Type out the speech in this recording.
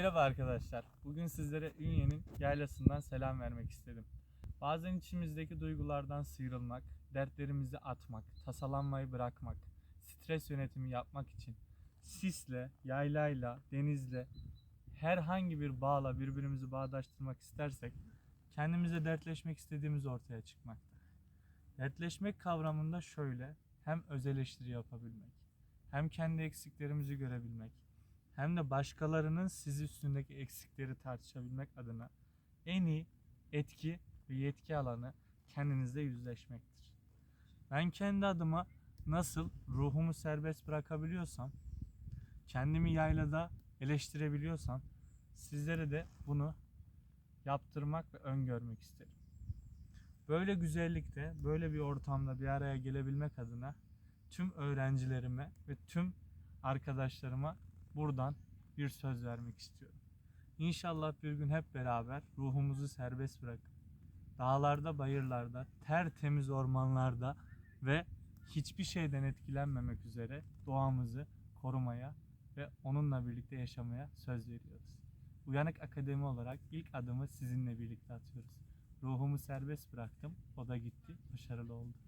Merhaba arkadaşlar. Bugün sizlere Ünye'nin yaylasından selam vermek istedim. Bazen içimizdeki duygulardan sıyrılmak, dertlerimizi atmak, tasalanmayı bırakmak, stres yönetimi yapmak için sisle, yaylayla, denizle, herhangi bir bağla birbirimizi bağdaştırmak istersek kendimize dertleşmek istediğimiz ortaya çıkmakta. Dertleşmek kavramında şöyle hem öz eleştiri yapabilmek, hem kendi eksiklerimizi görebilmek, hem de başkalarının siz üstündeki eksikleri tartışabilmek adına en iyi etki ve yetki alanı kendinizle yüzleşmektir. Ben kendi adıma nasıl ruhumu serbest bırakabiliyorsam, kendimi yaylada eleştirebiliyorsam sizlere de bunu yaptırmak ve öngörmek isterim. Böyle güzellikte, böyle bir ortamda bir araya gelebilmek adına tüm öğrencilerime ve tüm arkadaşlarıma buradan bir söz vermek istiyorum. İnşallah bir gün hep beraber ruhumuzu serbest bırakıp dağlarda, bayırlarda, tertemiz ormanlarda ve hiçbir şeyden etkilenmemek üzere doğamızı korumaya ve onunla birlikte yaşamaya söz veriyoruz. Uyanık Akademi olarak ilk adımı sizinle birlikte atıyoruz. Ruhumu serbest bıraktım, o da gitti, başarılı oldu.